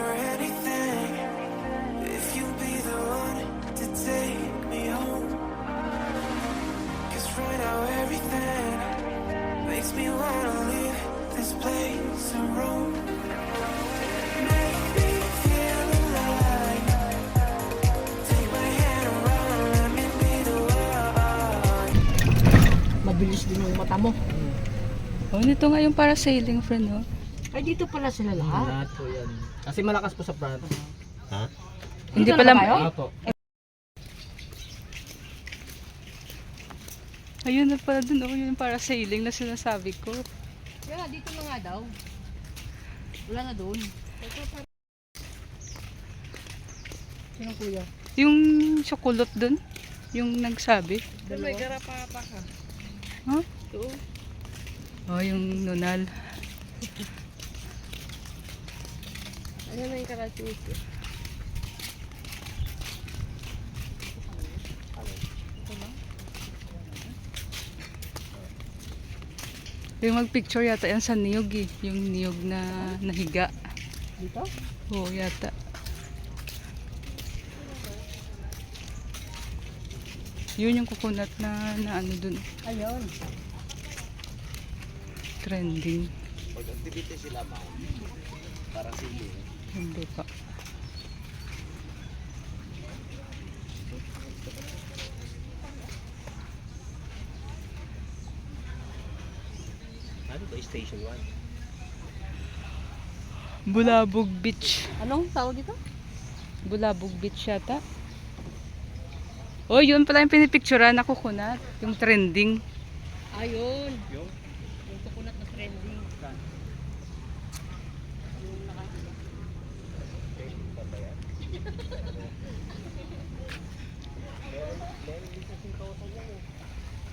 or anything. If you be the one to take me home. Cause right now everything makes me wanna leave this place and roam. Make me feel alive. Take my hand around, let me be the one. Mabilis din yung mata mo. Oh, nito nga yung parasailing friend, oh. Ay, dito pala sila lahat. Lahat po yan. Kasi malakas po sa front. Hindi Dito pala, kayo? Opo. ayun na pala dun, oh, yung parasailing na sinasabi ko. Kaya dito na nga daw. Wala na doon. Sino kuya? Yung chocolate dun, yung nagsabi. May garapa pa ka. Huh? Oh, yung nunal. Ano na yung karatusi? Yung magpicture yata yan sa niyog eh. Yung niyog na nahiga. Dito? Oo, yata. Yun yung coconut na, na ano dun, Ayun. trending. Pag-activity sila ma. Para sili. Hindi pa. Ano ba? Station 1. Bulabog Beach. Anong tawag dito? Bulabog Beach yata. Oh, yun pala yung pinipicturean na coconut. Yung trending. Ayun. Yung coconut na trending.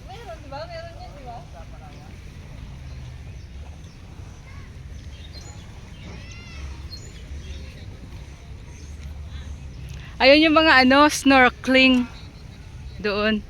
Meron, di ba? Meron yan, di ba? Ayun yung mga ano, snorkeling. Doon.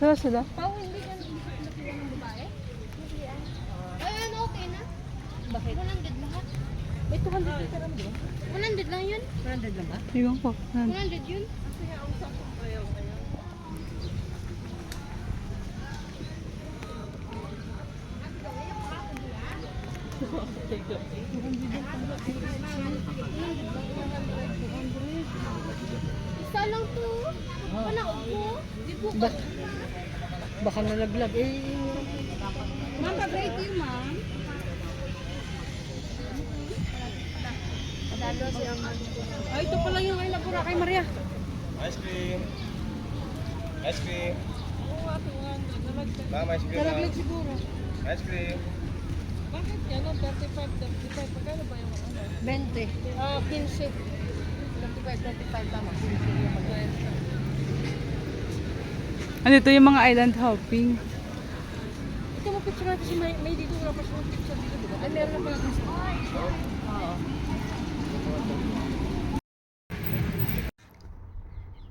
Saan sila? Pao, hindi ka napilan ng babae? Ayun, okay na. Bakit? 100 lahat. May 200 liter ano ba? 100 lang yun. 200 lang ba? Iwan ko. Yan. 100 yun. Isa lang to. Wala upo. Di po baka nalaglag eh. Ma'am, pag-rate yun, ma'am. Ay, ito pala yung ay nabura kay Maria. Ice cream. Ice cream. Ma'am, ice cream. Nalaglag siguro. Ice cream. Bakit yan? 35, 35. Pagkano ba yung ano? 20. Ah, 15. 35, 35 tama. 15 yung Ano ito yung mga island hopping? Ito mo picture natin si May, May dito wala pa siya picture dito, di ba? Ay, meron na pala dito. Oo.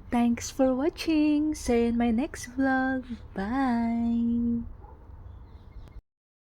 Thanks for watching. See you in my next vlog. Bye.